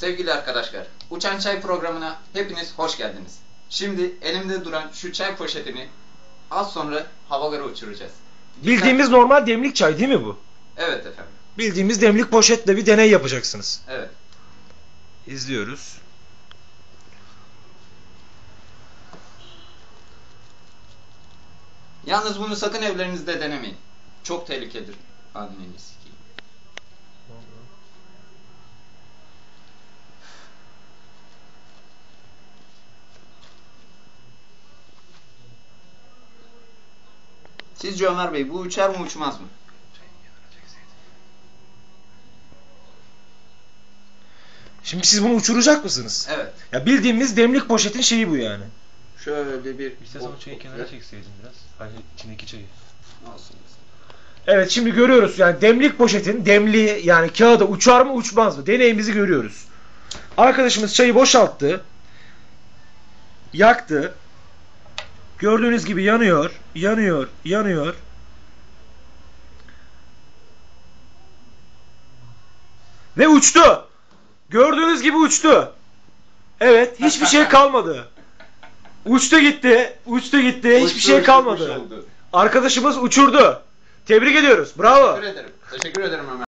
Sevgili arkadaşlar, Uçan Çay programına hepiniz hoş geldiniz. Şimdi elimde duran şu çay poşetini az sonra havalara uçuracağız. Bildiğimiz normal demlik çay değil mi bu? Evet efendim, Bildiğimiz demlik poşetle bir deney yapacaksınız. evet. İzliyoruz. Yalnız bunu sakın evlerinizde denemeyin. Çok tehlikelidir. Anneni Sizce Ömer Bey bu uçar mı uçmaz mı? Şimdi siz bunu uçuracak mısınız? Evet. Ya bildiğimiz demlik poşetin şeyi bu yani. Şöyle bir... İstersen o çayı kenara çekseydin biraz. Hani içindeki çayı. Olsun. Evet şimdi görüyoruz yani demlik poşetin demliği yani kağıda uçar mı uçmaz mı deneyimizi görüyoruz. Arkadaşımız çayı boşalttı. Yaktı. Gördüğünüz gibi yanıyor, yanıyor, yanıyor. Ve uçtu. Gördüğünüz gibi uçtu. Evet, hiçbir şey kalmadı. Uçtu gitti, uçtu gitti, hiçbir Uçtu, şey uçtu, kalmadı. Arkadaşımız uçurdu. Tebrik ediyoruz. Bravo. Teşekkür ederim. Teşekkür ederim Ömer.